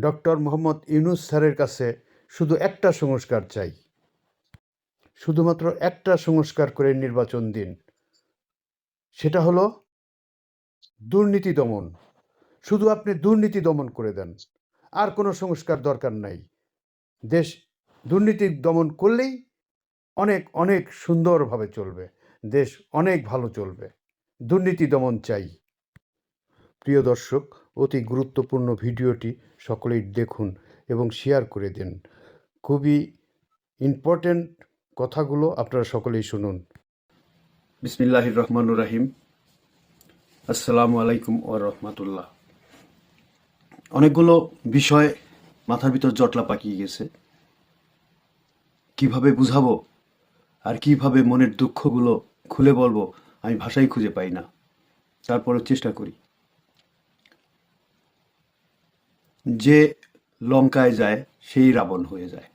Doctor Mohammad Yunus স্যারের কাছে শুধু একটা সংস্কার চাই। শুধুমাত্র একটা সংস্কার করে নির্বাচন দিন। সেটা হলো দুর্নীতি দমন। শুধু আপনি দুর্নীতি দমন করে দেন। আর কোনো সংস্কার দরকার নাই। দেশ দুর্নীতি দমন করলেই অনেক অনেক সুন্দরভাবে চলবে। দেশ অনেক ভালো চলবে। দুর্নীতি দমন চাই। প্রিয় দর্শক অতি গুরুত্বপূর্ণ ভিডিওটি সকলেই দেখুন এবং শেয়ার করে দিন। খুবই ইম্পর্ট্যান্ট কথাগুলো আপনারা সকলেই শুনুন। বিসমিল্লাহ রহমান রাহিম। আসসালামু আলাইকুম ও রহমতুল্লাহ। অনেকগুলো বিষয় মাথার ভিতর জটলা পাকিয়ে গেছে। কীভাবে বুঝাবো আর কীভাবে মনের দুঃখগুলো খুলে বলব আমি ভাষাই খুঁজে পাই না। তারপরে চেষ্টা করি। যে লঙ্কায় যায়, সেই রাবণ হয়ে যায়।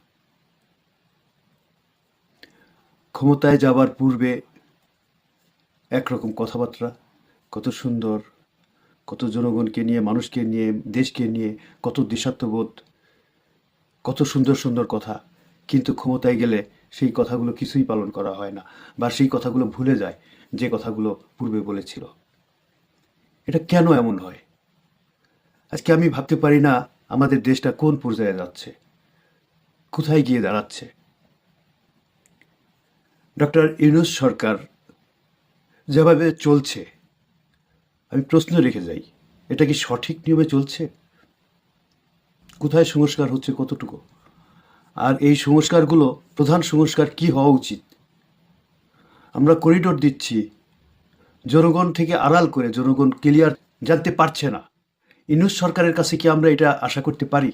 ক্ষমতায় যাবার পূর্বে একরকম কথাবার্তা, কত সুন্দর, কত জনগণকে নিয়ে, মানুষকে নিয়ে, দেশকে নিয়ে, কত দেশাত্মবোধ, কত সুন্দর সুন্দর কথা। কিন্তু ক্ষমতায় গেলে সেই কথাগুলো কিছুই পালন করা হয় না বা সেই কথাগুলো ভুলে যায় যে কথাগুলো পূর্বে বলেছিল। এটা কেন এমন হয়? আজকে আমি ভাবতে পারি না আমাদের দেশটা কোন পর্যায়ে যাচ্ছে, কোথায় গিয়ে দাঁড়াচ্ছে। ডক্টর ইউনুস সরকার যেভাবে চলছে, আমি প্রশ্ন রেখে যাই, এটা কি সঠিক নিয়মে চলছে? কোথায় সংস্কার হচ্ছে কতটুকু? আর এই সংস্কারগুলো, প্রধান সংস্কার কি হওয়া উচিত? আমরা করিডোর দিচ্ছি, জনগণ থেকে আড়াল করে জনগণ ক্লিয়ার জানতে পারছে না। ইনুস সরকারের কাছে কি আমরা এটা আশা করতে পারি?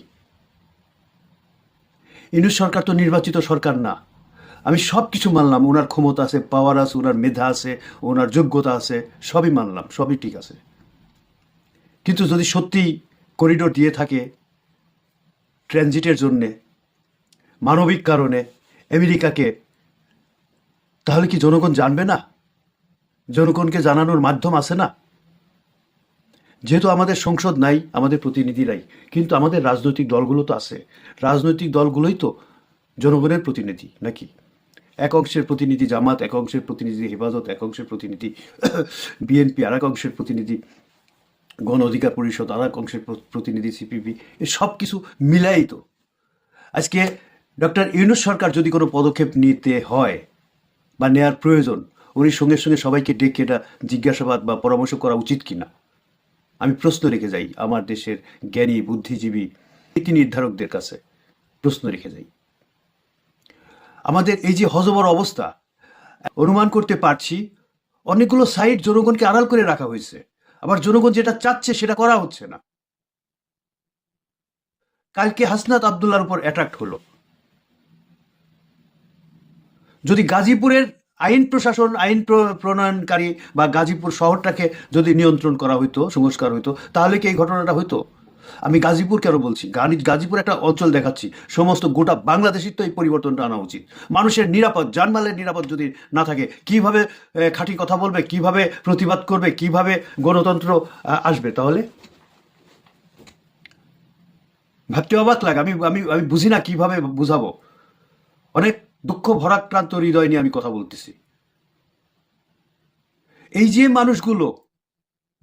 ইনুস সরকার তো নির্বাচিত সরকার না। আমি সব কিছু মানলাম, ওনার ক্ষমতা আছে পাওয়ার আছে, ওনার মেধা আছে, ওনার যোগ্যতা আছে, সবই মানলাম, সবই ঠিক আছে। কিন্তু যদি সত্যি করিডোর দিয়ে থাকে ট্রানজিটের জন্যে, মানবিক কারণে আমেরিকাকে, তাহলে কি জনগণ জানবে না? জনগণকে জানানোর মাধ্যম আছে না? যেহেতু আমাদের সংসদ নাই, আমাদের প্রতিনিধি নাই, কিন্তু আমাদের রাজনৈতিক দলগুলো তো আছে। রাজনৈতিক দলগুলোই তো জনগণের প্রতিনিধি, নাকি? এক অংশের প্রতিনিধি জামাত, এক অংশের প্রতিনিধি হেফাজত, এক অংশের প্রতিনিধি বিএনপি আর এক অংশের প্রতিনিধি গণ অধিকার পরিষদ আর এক অংশের প্রতিনিধি সিপিবি, এ সব কিছু মিলাই তো। আজকে ডক্টর ইউনুস সরকার যদি কোনো পদক্ষেপ নিতে হয় বা নেয়ার প্রয়োজন, উনি সঙ্গে সঙ্গে সবাইকে ডেকে এটা জিজ্ঞাসাবাদ বা পরামর্শ করা উচিত কিনা? আমি প্রশ্ন রেখে যাই আমার দেশের জ্ঞানী, বুদ্ধিজীবী, নীতি নির্ধারকদের কাছে। প্রশ্ন রেখে যাই। আমাদের এই যে হজবর অবস্থা, অনুমান করতে পারছি, অনেকগুলো সাইট জনগণকে আড়াল করে রাখা হয়েছে। আবার জনগণ যেটা চাচ্ছে সেটা করা হচ্ছে না। কালকে হাসনাত আবদুল্লার উপর অ্যাট্রাক্ট হলো। যদি গাজীপুরের আইন প্রশাসন, আইন প্রণয়নকারী বা গাজীপুর শহরটাকে যদি নিয়ন্ত্রণ করা হইতো, সংস্কার হইতো, তাহলে কি এই ঘটনাটা হইতো? আমি গাজীপুর কেন বলছি? গাজীপুর একটা অঞ্চল দেখাচ্ছি। সমস্ত গোটা বাংলাদেশের তো এই পরিবর্তনটা আনা উচিত। মানুষের নিরাপদ, জানমালের নিরাপদ যদি না থাকে, কীভাবে খাঁটি কথা বলবে, কীভাবে প্রতিবাদ করবে, কীভাবে গণতন্ত্র আসবে তাহলে? ভাবতে অবাক লাগে। আমি আমি আমি বুঝি না কীভাবে বুঝাবো। অনেক দুঃখ ভরাক্রান্ত হৃদয় নিয়ে আমি কথা বলতেছি। এই যে মানুষগুলো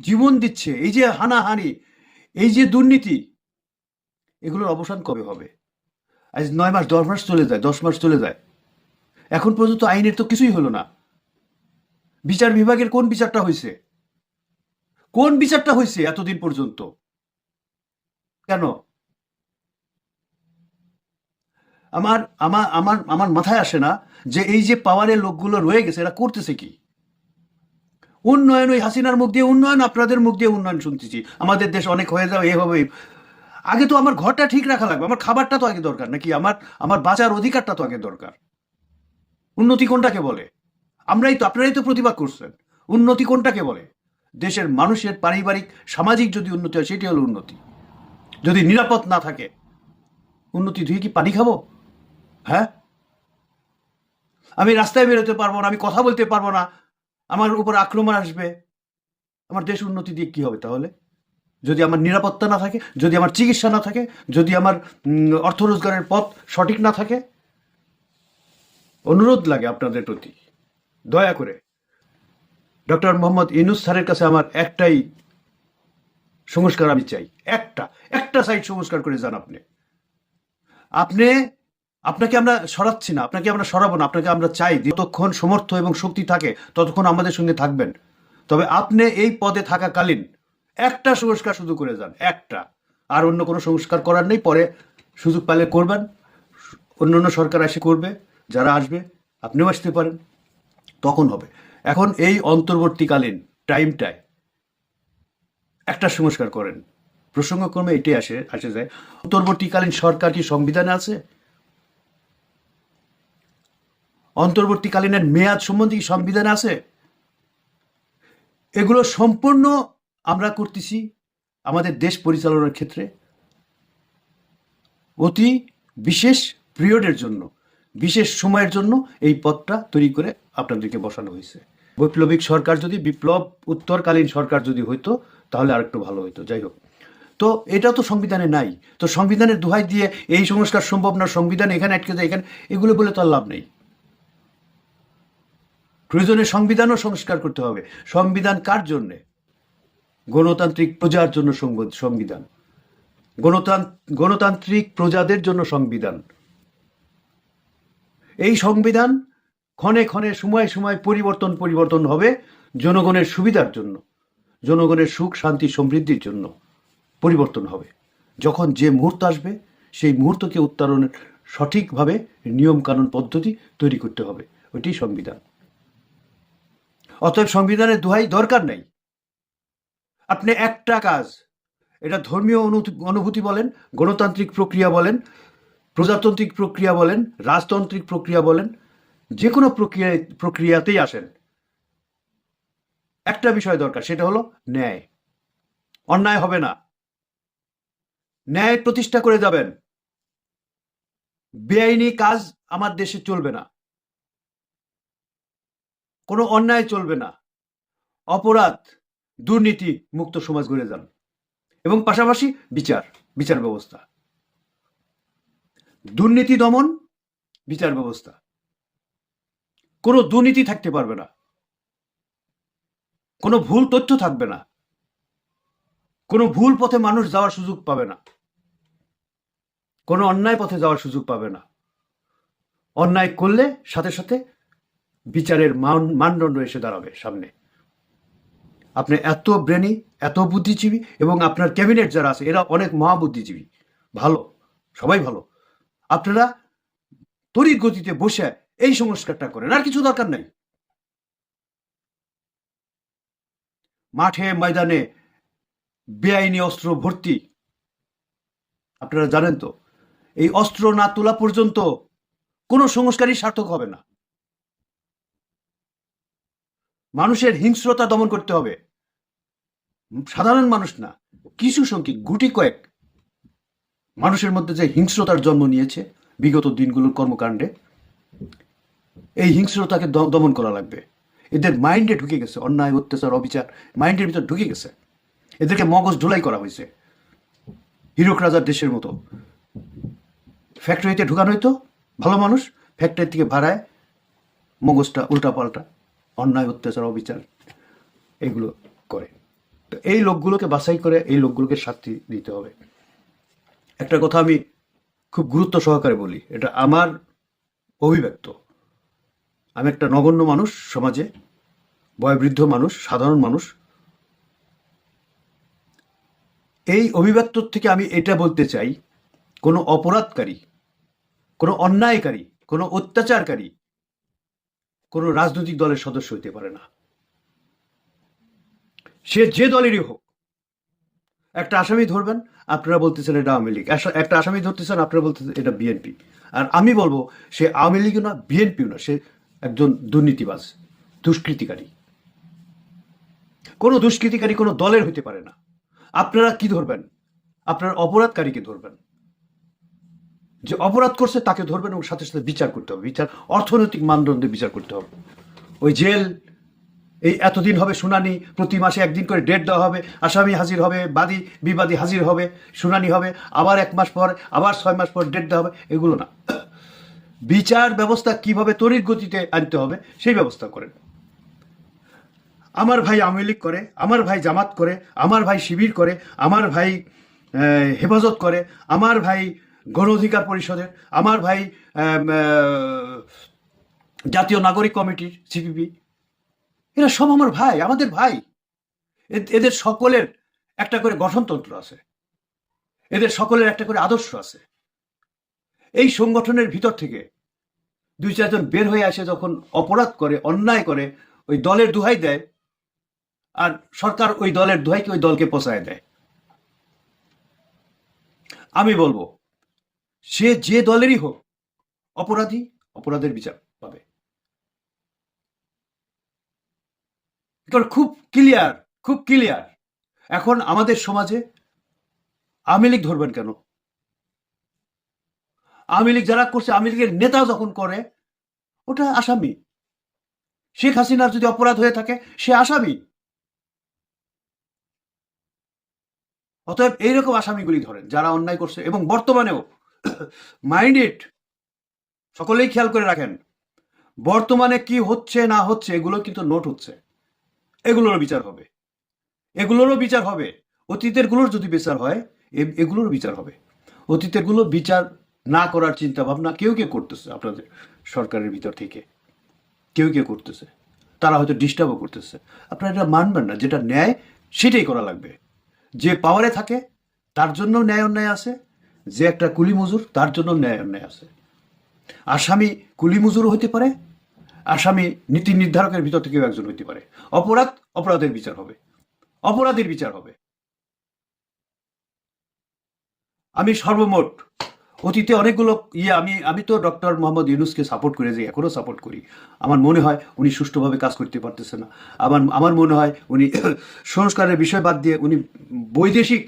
জীবন দিচ্ছে, এই যে হানাহানি, এই যে দুর্নীতি, এগুলোর অবসান কবে হবে? আজ নয় মাস, দশ মাস চলে যায়, দশ মাস চলে যায়। এখন পর্যন্ত আইনের তো কিছুই হলো না। বিচার বিভাগের কোন বিচারটা হয়েছে? কোন বিচারটা হয়েছে এতদিন পর্যন্ত? কেন? আমার আমার আমার আমার মাথায় আসে না যে এই যে পাওয়ারের লোকগুলো রয়ে গেছে, এরা করতেছে কি? উন্নয়ন, ওই হাসিনার মুখ দিয়ে উন্নয়ন, আপনাদের মুখ দিয়ে উন্নয়ন শুনতেছি। আমাদের দেশ অনেক হয়ে যাবে এ হবে আগে তো আমার ঘরটা ঠিক রাখা লাগবে, আমার খাবারটা তো আগে দরকার, নাকি আমার আমার বাঁচার অধিকারটা তো আগে দরকার? উন্নতি কোনটাকে বলে? আমরাই তো, আপনারাই তো প্রতিবাদ করছেন। উন্নতি কোনটাকে বলে? দেশের মানুষের পারিবারিক, সামাজিক যদি উন্নতি হয়, সেটি হলো উন্নতি। যদি নিরাপদ না থাকে, উন্নতি ধুয়ে কি পানি খাব? হ্যাঁ? আমি রাস্তায় বেরোতে পারব না, আমি কথা বলতে পারব না। আমার উপর আক্রমণ আসবে। আমার দেশ উন্নতি দিয়ে কি হবে তাহলে? যদি আমার নিরাপত্তা না থাকে, যদি আমার চিকিৎসা না থাকে, যদি আমার অর্থ রোজগারের পথ সঠিক না থাকে, অনুরোধ লাগে আপনাদের প্রতি। দয়া করে। ডক্টর মোহাম্মদ ইনুস স্যারের কাছে আমার একটাই সংস্কার আমি চাই। একটা একটা সাইড সংস্কার করে যান আপনি। আপনি আপনাকে আমরা সরাচ্ছি না, আপনাকে আমরা সরাবো না, আপনাকে আমরা চাই যতক্ষণ সমর্থ এবং শক্তি থাকে, ততক্ষণ আমাদের সঙ্গে থাকবেন। তবে আপনি এই পদে থাকাকালীন একটা সংস্কার শুধু করে যান, একটা। আর অন্য কোনো সংস্কার করার নেই, পরে সুযোগ পেলে করবেন। অন্য অন্য সরকার এসে করবে, যারা আসবে, আপনিও আসতে পারেন। তখন হবে। এখন এই অন্তর্বর্তীকালীন টাইমটায় একটা সংস্কার করেন। প্রসঙ্গক্রমে এটাই আসে আসে যায়। অন্তর্বর্তীকালীন সরকার কি সংবিধানে আছে? অন্তর্বর্তীকালীনের মেয়াদ সম্বন্ধে কি সংবিধানে আছে? এগুলো সম্পূর্ণ আমরা করতেছি আমাদের দেশ পরিচালনার ক্ষেত্রে অতি বিশেষ পিরিয়ডের জন্য, বিশেষ সময়ের জন্য এই পদটা তৈরি করে আপনাদেরকে বসানো হয়েছে। বৈপ্লবিক সরকার যদি, বিপ্লব উত্তরকালীন সরকার যদি হইতো, তাহলে আরেকটু ভালো হইতো, যাই হোক। তো এটা তো সংবিধানে নাই। তো সংবিধানের দোহাই দিয়ে এই সংস্কার সম্ভব না, সংবিধান এখানে আটকে যায় এখানে এগুলো বলে তো আর লাভ নেই। প্রয়োজনে সংবিধানও সংস্কার করতে হবে। সংবিধান কার জন্যে? গণতান্ত্রিক প্রজার জন্য সংবিধান। গণতান- গণতান্ত্রিক প্রজাদের জন্য সংবিধান। এই সংবিধান ক্ষণে ক্ষণে, সময় সময় পরিবর্তন পরিবর্তন হবে জনগণের সুবিধার জন্য, জনগণের সুখ, শান্তি, সমৃদ্ধির জন্য পরিবর্তন হবে। যখন যে মুহূর্ত আসবে, সেই মুহূর্তকে উত্তরণের সঠিকভাবে নিয়মকানুন পদ্ধতি তৈরি করতে হবে। ওইটি সংবিধান। অতএব সংবিধানের দোহাই দরকার নেই। আপনি একটা কাজ, এটা ধর্মীয় অনুভূতি- বলেন, গণতান্ত্রিক প্রক্রিয়া বলেন, প্রজাতান্ত্রিক প্রক্রিয়া বলেন, রাজতান্ত্রিক প্রক্রিয়া বলেন, যে কোনো প্রক্রিয়া প্রক্রিয়াতেই আসেন। একটা বিষয় দরকার, সেটা হলো ন্যায়। অন্যায় হবে না। ন্যায় প্রতিষ্ঠা করে যাবেন। বেআইনি কাজ আমার দেশে চলবে না। কোনো অন্যায় চলবে না। অপরাধ, দুর্নীতি মুক্ত সমাজ গড়ে যান এবং পাশাপাশি বিচার বিচার ব্যবস্থা। দুর্নীতি দমন, বিচার ব্যবস্থা। কোনো দুর্নীতি থাকতে পারবে না। কোনো ভুল তথ্য থাকবে না। কোনো ভুল পথে মানুষ যাওয়ার সুযোগ পাবে না। কোনো অন্যায় পথে যাওয়ার সুযোগ পাবে না। অন্যায় করলে সাথে সাথে বিচারের মান মানদণ্ড এসে দাঁড়াবে সামনে। আপনি এত ব্রেনি, এত বুদ্ধিজীবী এবং আপনার ক্যাবিনেট যারা আছে, এরা অনেক মহাবুদ্ধিজীবী। ভালো, সবাই ভালো। আপনারা তড়িৎ গতিতে বসে এই সংস্কারটা করেন। আর কিছু দরকার নাই। মাঠে, ময়দানে বেআইনি অস্ত্র ভর্তি। আপনারা জানেন তো, এই অস্ত্র না তোলা পর্যন্ত কোনো সংস্কারই সার্থক হবে না। মানুষের হিংস্রতা দমন করতে হবে। সাধারণ মানুষ না, কিছু সংখ্যক, গুটি কয়েক মানুষের মধ্যে যে হিংস্রতার জন্ম নিয়েছে বিগত দিনগুলোর কর্মকাণ্ডে, এই হিংস্রতাকে দমন করা লাগবে। এদের মাইন্ডে ঢুকে গেছে, অন্যায়, অত্যাচার, অবিচার, মাইন্ডের ভিতর ঢুকে গেছে। এদেরকে মগজ ঢোলাই করা হয়েছে। হিরোক রাজার দেশের মতো। ফ্যাক্টরিতে ঢুকানো হইতো ভালো মানুষ ফ্যাক্টরি থেকে ভাড়ায় মগজটা উল্টা পাল্টা অন্যায় অত্যাচার অবিচার এগুলো করে। তো এই লোকগুলোকে বাছাই করে এই লোকগুলোকে শাস্তি দিতে হবে। একটা কথা আমি খুব গুরুত্ব সহকারে বলি, এটা আমার অভিব্যক্ত। আমি একটা নগণ্য মানুষ সমাজে, বয়োবৃদ্ধ মানুষ, সাধারণ মানুষ। এই অভিব্যক্ত থেকে আমি এটা বলতে চাই, কোনো অপরাধকারী, কোনো অন্যায়কারী, কোনো অত্যাচারকারী কোনো রাজনৈতিক দলের সদস্য হইতে পারে না। সে যে দলেরই হোক। একটা আসামি ধরবেন, আপনারা বলতেছেন এটা আওয়ামী লীগ। একটা- আসামি ধরতেছেন, আপনারা বলতেছেন এটা বিএনপি। আর আমি বলব, সে আওয়ামী লীগও না, বিএনপিও না। সে একজন দুর্নীতিবাজ, দুষ্কৃতিকারী। কোনো দুষ্কৃতিকারী কোনো দলের হইতে পারে না। আপনারা কি ধরবেন? আপনার অপরাধকারীকে ধরবেন। যে অপরাধ করছে তাকে ধরবেন এবং সাথে সাথে বিচার করতে হবে। বিচার, অর্থনৈতিক মানদণ্ডে বিচার করতে হবে। ওই জেল, এই এতদিন হবে শুনানি, প্রতি মাসে একদিন করে ডেট দেওয়া হবে, আসামি হাজির হবে, বাদী, বিবাদী হাজির হবে, শুনানি হবে, আবার এক মাস পর, আবার ছয় মাস পর ডেট দেওয়া হবে, এগুলো না। বিচার ব্যবস্থা কীভাবে তড়িৎ গতিতে আনতে হবে, সেই ব্যবস্থা করেন। আমার ভাই আওয়ামী লীগ করে, আমার ভাই জামাত করে, আমার ভাই শিবির করে, আমার ভাই হেফাজত করে, আমার ভাই গণ অধিকার পরিষদের, আমার ভাই জাতীয় নাগরিক কমিটির সিপিপি এরা সব আমার ভাই, আমাদের ভাই। এদের সকলের একটা করে গঠনতন্ত্র আছে। এদের সকলের একটা করে আদর্শ আছে। এই সংগঠনের ভিতর থেকে দুই চারজন বের হয়ে আসে যখন অপরাধ করে, অন্যায় করে, ওই দলের দুহাই দেয় আর সরকার ওই দলের দুহাইকে ওই দলকে পোষায় দেয়। আমি বলব সে যে দলেরই হোক, অপরাধী অপরাধের বিচার পাবে। খুব ক্লিয়ার খুব ক্লিয়ার এখন আমাদের সমাজে আওয়ামী লীগ ধরবেন কেন? আওয়ামী লীগ যারা করছে, আওয়ামী লীগের নেতা যখন করে, ওটা আসামি। শেখ হাসিনার যদি অপরাধ হয়ে থাকে, সে আসামি। অতএব এইরকম আসামিগুলি ধরেন, যারা অন্যায় করছে এবং বর্তমানেও মাইন্ড ইট। সকলেই খেয়াল করে রাখেন, বর্তমানে কি হচ্ছে, না হচ্ছে, এগুলো কিন্তু নোট হচ্ছে। এগুলোরও বিচার হবে। এগুলোরও বিচার হবে। অতীতেরগুলোর যদি বিচার হয় এগুলোর বিচার হবে। অতীতেরগুলো বিচার না করার চিন্তা ভাবনা কেউ কেউ করতেছে আপনাদের সরকারের ভিতর থেকে। কেউ কেউ করতেছে। তারা হয়তো ডিস্টার্বও করতেছে। আপনারা এটা মানবেন না। যেটা ন্যায়, সেটাই করা লাগবে। যে পাওয়ারে থাকে, তার জন্য ন্যায় অন্যায় আছে। যে একটা কুলি মজুর তার জন্য ন্যায় অন্যায় আছে। আসামি কুলি মজুরও হতে পারে, আসামি নীতি নির্ধারকের ভিতর থেকেও একজন হতে পারে। অপরাধ অপরাধের বিচার হবে। অপরাধের বিচার হবে। আমি সর্বমোট অতীতে অনেকগুলো ইয়ে আমি আমি তো ডক্টর মোহাম্মদ ইউনুসকে সাপোর্ট করে যাই এখনও সাপোর্ট করি। আমার মনে হয় উনি সুষ্ঠুভাবে কাজ করতে পারতেছে না। আমার আমার মনে হয় উনি সংস্কারের বিষয় বাদ দিয়ে উনি বৈদেশিক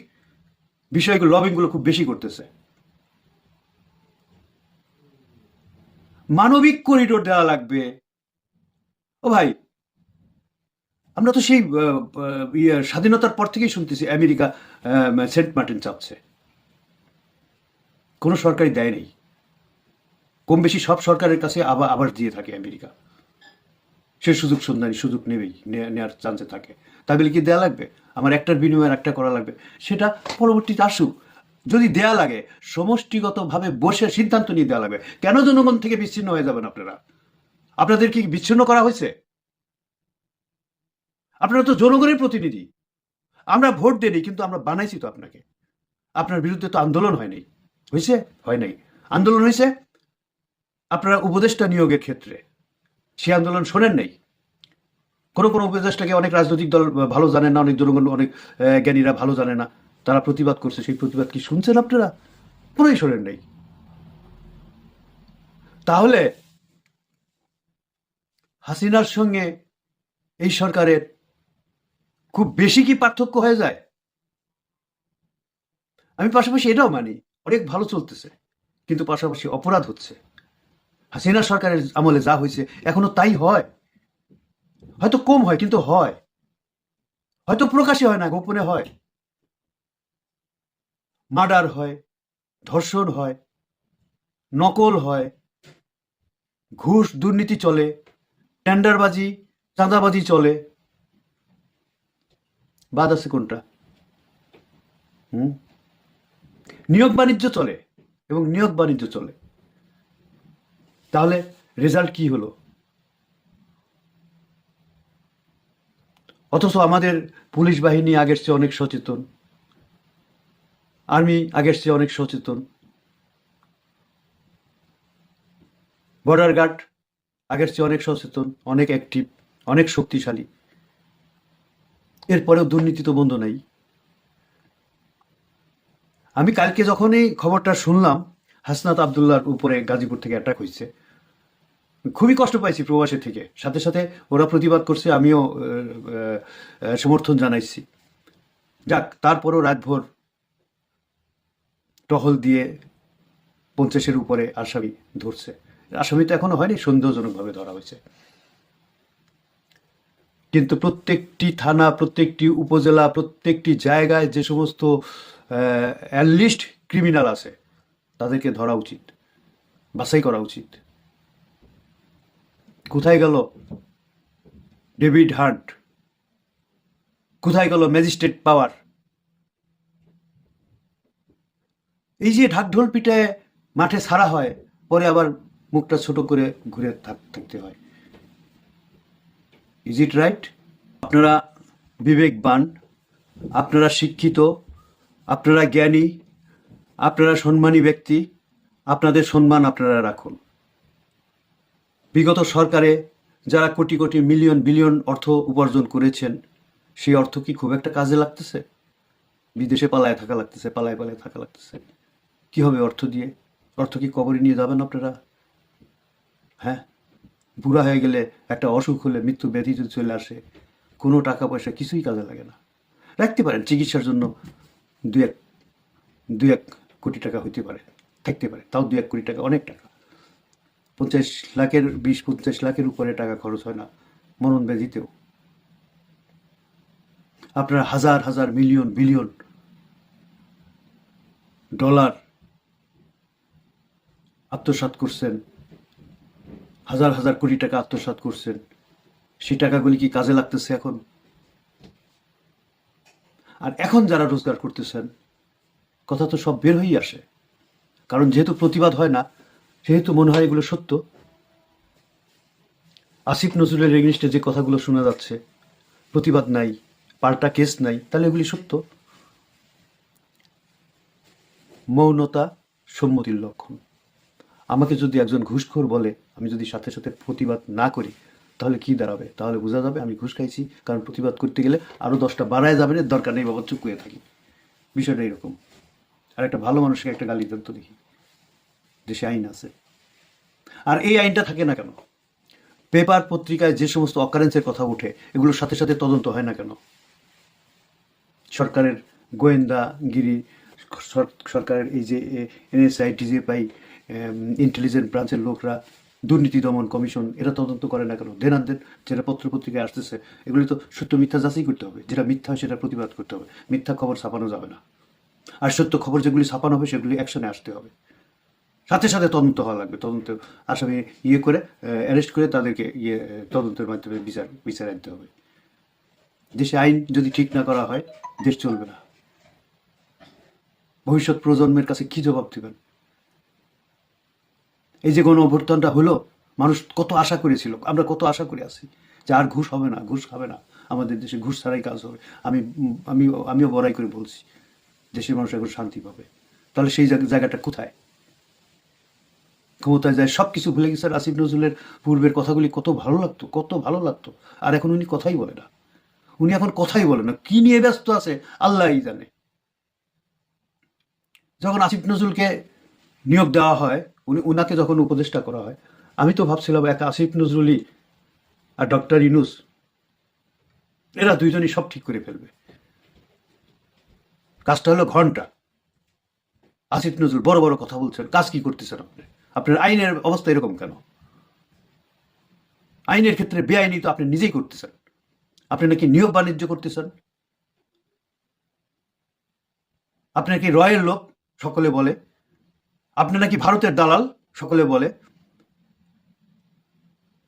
বিষয়গুলো, লবিংগুলো খুব বেশি করতেছে। মানবিক করিডোর দেওয়া লাগবে। ও ভাই, আমরা তো সেই ইয়ে স্বাধীনতার পর থেকেই শুনতেছি আমেরিকা সেন্ট মার্টিন চাচ্ছে কোনো সরকারই দেয় নেই। কম বেশি সব সরকারের কাছে আবার আবার দিয়ে থাকে আমেরিকা। সে সুযোগ সন্ধানী সুযোগ নেবেই নেওয়ার চান্সে থাকে। তাই বলে কি দেয়া লাগবে? আমার একটার বিনিময়ে একটা করা লাগবে। সেটা পরবর্তীতে আসুক। যদি দেয়া লাগে, সমষ্টিগতভাবে বসে সিদ্ধান্ত নিয়ে দেওয়া লাগবে। কেন জনগণ থেকে বিচ্ছিন্ন হয়ে যাবেন আপনারা? আপনাদের কি বিচ্ছিন্ন করা হয়েছে? আপনারা তো জনগণের প্রতিনিধি। আমরা ভোট দেনি কিন্তু আমরা বানাইছি তো আপনাকে। আপনার বিরুদ্ধে তো আন্দোলন হয়নি হয়েছে? হয় নাই। আন্দোলন হয়েছে? আপনারা উপদেষ্টা নিয়োগের ক্ষেত্রে। সে আন্দোলন শোনেন নাই। কোনো কোনো উপদেষ্টাকে অনেক রাজনৈতিক দল ভালো জানে না, অনেক জনগণ, অনেক জ্ঞানীরা ভালো জানে না। তারা প্রতিবাদ করছে, সেই প্রতিবাদ কি শুনছেন আপনারা? পুরোই শোনেন নাই। তাহলে হাসিনার সঙ্গে এই সরকারের খুব বেশি কি পার্থক্য হয়ে যায়? আমি পাশাপাশি এটাও মানি, অনেক ভালো চলতেছে, কিন্তু পাশাপাশি অপরাধ হচ্ছে। হাসিনা সরকারের আমলে যা হয়েছে, এখনও তাই হয়? হয়তো কম হয়, কিন্তু হয়। হয়তো প্রকাশে হয় না, গোপনে হয়। মার্ডার হয়, ধর্ষণ হয়, নকল হয়, ঘুষ, দুর্নীতি চলে, টেন্ডারবাজি, চাঁদাবাজি চলে। বাদ আছে কোনটা? হুম? নিয়োগ বাণিজ্য চলে, এবং নিয়োগ বাণিজ্য চলে। তাহলে রেজাল্ট কি হলো? অথচ আমাদের পুলিশ বাহিনী আগের চেয়ে অনেক সচেতন। আর্মি আগের চেয়ে অনেক সচেতন। বর্ডার গার্ড আগের চেয়ে অনেক সচেতন, অনেক অ্যাক্টিভ অনেক শক্তিশালী। এরপরেও দুর্নীতি তো বন্ধ নাই। আমি কালকে যখনই খবরটা শুনলাম, হাসনাত আবদুল্লার উপরে গাজীপুর থেকে অ্যাটাক হয়েছে খুবই কষ্ট পাইছি প্রবাসী থেকে। সাথে সাথে ওরা প্রতিবাদ করছে, আমিও সমর্থন জানাইছি। যাক, তারপরও রাতভর টহল দিয়ে পঞ্চাশের উপরে আসামি ধরছে। আসামি তো এখনও হয়নি, সন্দেহজনকভাবে ধরা হয়েছে। কিন্তু প্রত্যেকটি থানা, প্রত্যেকটি উপজেলা, প্রত্যেকটি জায়গায় যে সমস্ত অ্যানলিস্ট ক্রিমিনাল আছে, তাদেরকে ধরা উচিত, বাছাই করা উচিত। কোথায় গেল? David Hart. কোথায় গেল ম্যাজিস্ট্রেট পাওয়ার? এই যে ঢাকঢোল পিঠে মাঠে ছাড়া হয়, পরে আবার মুখটা ছোট করে ঘুরে থাক- থাকতে হয়। ইজ ইট রাইট আপনারা বিবেকবান আপনারা শিক্ষিত, আপনারা জ্ঞানী, আপনারা সম্মানী ব্যক্তি, আপনাদের সম্মান আপনারা রাখুন। বিগত সরকারে যারা কোটি কোটি মিলিয়ন, বিলিয়ন অর্থ উপার্জন করেছেন, সেই অর্থ কি খুব একটা কাজে লাগতেছে? বিদেশে পালায় থাকা লাগতেছে, পালায় পালায় থাকা লাগতেছে। কি হবে অর্থ দিয়ে? অর্থ কি কবরে নিয়ে যাবেন আপনারা? হ্যাঁ? বুড়া হয়ে গেলে একটা অসুখ হলে মৃত্যু ব্যাধি যদি চলে আসে, কোনো টাকা পয়সা কিছুই কাজে লাগে না। রাখতে পারেন চিকিৎসার জন্য দু এক দু এক কোটি টাকা হইতে পারে, থাকতে পারে, তাও দু এক কোটি টাকা, অনেক টাকা। পঞ্চাশ লাখের, বিশ, পঞ্চাশ লাখের উপরে টাকা খরচ হয় না, মরণ ব্যাধিতেও। আপনারা হাজার হাজার, মিলিয়ন, বিলিয়ন ডলার আত্মসাৎ করছেন, হাজার হাজার কোটি টাকা আত্মসাৎ করছেন, সেই টাকাগুলি কি কাজে লাগতেছে এখন? আর এখন যারা রোজগার করতেছেন, কথা তো সব বের হয়েই আসে। কারণ যেহেতু প্রতিবাদ হয় না সেহেতু মনে হয় এগুলো সত্য, আসিফ নজরুলের এগনিস্টে যে কথাগুলো শোনা যাচ্ছে, প্রতিবাদ নাই, পাল্টা কেস নাই, তাহলে এগুলি সত্য? মৌনতা সম্মতির লক্ষণ। আমাকে যদি একজন ঘুষখোর বলে, আমি যদি সাথে সাথে প্রতিবাদ না করি, তাহলে কি দাঁড়াবে? তাহলে বোঝা যাবে আমি ঘুষ খাইছি, কারণ প্রতিবাদ করতে গেলে আরও দশটা বাড়ায় যাবে না দরকার নেই বাবা, চুপ করে থাকি। বিষয়টা এরকম। আর একটা ভালো মানুষকে একটা গালি দেন তো দেখি। দেশে আইন আছে। আর এই আইনটা থাকে না কেন? পেপার পত্রিকায় যে সমস্ত অকারেন্সের কথা ওঠে এগুলোর সাথে সাথে তদন্ত হয় না কেন? সরকারের গোয়েন্দাগিরি সর- সরকারের এই যে এনএসআই ডিজিএফআই ইন্টেলিজেন্ট ব্রাঞ্চের লোকরা, দুর্নীতি দমন কমিশন, এরা তদন্ত করে না কেন? দেন আন দেন যেটা পত্র পত্রিকায় আসতেছে, এগুলি তো সত্য মিথ্যা যাচাই করতে হবে। যেটা মিথ্যা সেটা প্রতিবাদ করতে হবে। মিথ্যা খবর ছাপানো যাবে না। আর সত্য খবর যেগুলি ছাপানো হবে সেগুলি অ্যাকশনে আসতে হবে। সাথে সাথে তদন্ত হওয়া লাগবে। তদন্ত আসামি ইয়ে করে অ্যারেস্ট করে তাদেরকে ইয়ে তদন্তের মাধ্যমে বিচার বিচার আনতে হবে। দেশে আইন যদি ঠিক না করা হয়, দেশ চলবে না। ভবিষ্যৎ প্রজন্মের কাছে কি জবাব দিবেন? এই যে গণ অভ্যর্থনটা হলো, মানুষ কত আশা করেছিল, আমরা কত আশা করে আছি যে আর ঘুষ হবে না, ঘুষ খাবে না। আমাদের দেশে ঘুষ ছাড়াই কাজ হবে। আমি আমি আমিও বড়াই করে বলছি, দেশের মানুষ এখন শান্তি পাবে। তাহলে সেই জায়গা- জায়গাটা কোথায়? ক্ষমতায় যায় সব কিছু ভুলে গেছে। আসিফ নজরুলের পূর্বের কথাগুলি কত ভালো লাগতো, কত ভালো লাগতো। আর এখন উনি কথাই বলে না। উনি এখন কথাই বলে না। কি নিয়ে ব্যস্ত আছে, আল্লাহই জানে। যখন আসিফ নজরুলকে নিয়োগ দেওয়া হয়, উনি উনাকে যখন উপদেষ্টা করা হয়, আমি তো ভাবছিলাম এক আসিফ নজরুলই আর ডক্টর ইনুস, এরা দুইজনই সব ঠিক করে ফেলবে। কাজটা হলো ঘণ্টা। আসিফ নজরুল বড় বড় কথা বলছেন, কাজ কি করতেছেন আপনি? আপনার আইনের অবস্থা এরকম কেন? আইনের ক্ষেত্রে বেআইনি তো আপনি নিজেই করতেছেন। আপনি নাকি নিয়োগ বাণিজ্য করতেছেন। আপনি নাকি রয়ের লোক, সকলে বলে। আপনি নাকি ভারতের দালাল, সকলে বলে।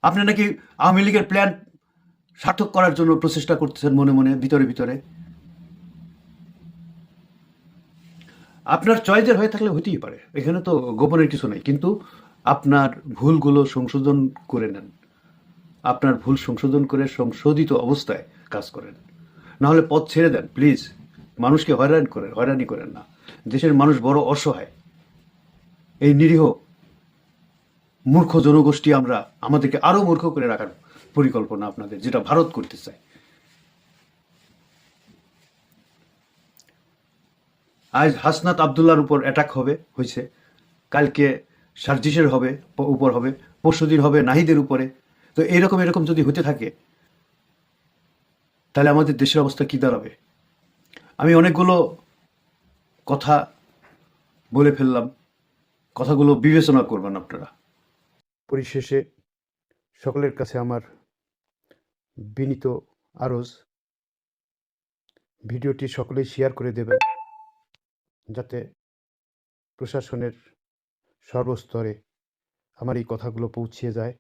আপনি নাকি আওয়ামী লীগের প্ল্যান সার্থক করার জন্য প্রচেষ্টা করতেছেন মনে মনে, ভিতরে ভিতরে। আপনার চয়েসের হয়ে থাকলে হতেই পারে। এখানে তো গোপনের কিছু নেই। কিন্তু আপনার ভুলগুলো সংশোধন করে নেন। আপনার ভুল সংশোধন করে সংশোধিত অবস্থায় কাজ করেন। না হলে পথ ছেড়ে দেন, প্লিজ। মানুষকে হয়রান করেন, হয়রানি করেন না। দেশের মানুষ বড় অসহায়। এই নিরীহ, মূর্খ জনগোষ্ঠী আমরা, আমাদেরকে আরও মূর্খ করে রাখার পরিকল্পনা আপনাদের, যেটা ভারত করতে চায়। আজ হাসনাত আবদুল্লার উপর অ্যাটাক হবে, হয়েছে। কালকে সার্জিসের হবে উপর হবে পরশুদিন হবে নাহিদের উপরে। তো এরকম এরকম যদি হতে থাকে, তাহলে আমাদের দেশের অবস্থা কী দাঁড়াবে? আমি অনেকগুলো কথা বলে ফেললাম, কথাগুলো বিবেচনা করবেন আপনারা। পরিশেষে সকলের কাছে আমার বিনীত আরজ। ভিডিওটি সকলেই শেয়ার করে দেবেন। যাতে প্রশাসনের সর্বস্তরে আমার এই কথাগুলো পৌঁছিয়ে যায়।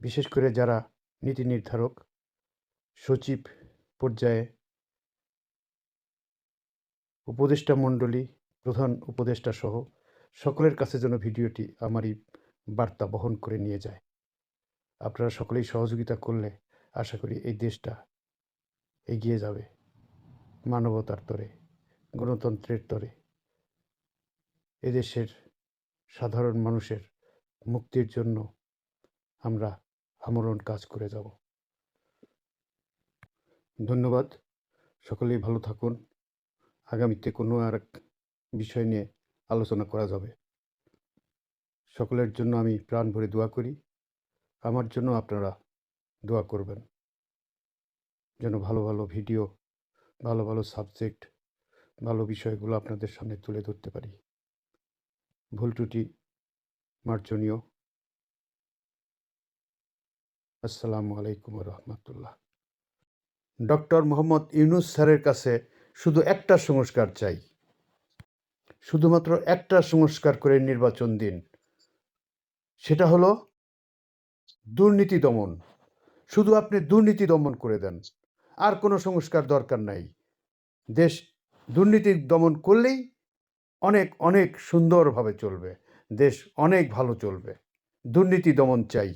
বিশেষ করে যারা নীতি নির্ধারক, সচিব পর্যায়ে উপদেষ্টা মণ্ডলী, প্রধান উপদেষ্টা সহ সকলের কাছে যেন ভিডিওটি আমারই বার্তা বহন করে নিয়ে যায়। আপনারা সকলেই সহযোগিতা করলে আশা করি এই দেশটা এগিয়ে যাবে। মানবতার তরে, গণতন্ত্রের তরে। এদেশের সাধারণ মানুষের মুক্তির জন্য আমরা আমরণ কাজ করে যাব। ধন্যবাদ। সকলেই ভালো থাকুন। আগামীতে কোনো আর বিষয় নিয়ে আলোচনা করা যাবে। সকলের জন্য আমি প্রাণ ভরে দোয়া করি। আমার জন্য আপনারা দোয়া করবেন। যেন ভালো ভালো ভিডিও ভালো ভালো সাবজেক্ট ভালো বিষয়গুলো আপনাদের সামনে তুলে ধরতে পারি। ভুল ত্রুটি মার্জনীয়। আসসালামু আলাইকুম রহমতুল্লাহ ডক্টর মোহাম্মদ ইউনুস স্যারের কাছে শুধু একটা সংস্কার চাই। শুধুমাত্র একটা সংস্কার করে নির্বাচন দিন। সেটা হলো দুর্নীতি দমন। শুধু আপনি দুর্নীতি দমন করে দেন। আর কোনো সংস্কার দরকার নাই। দেশ দুর্নীতি দমন করলেই অনেক অনেক সুন্দরভাবে চলবে। দেশ অনেক ভালো চলবে। দুর্নীতি দমন চাই।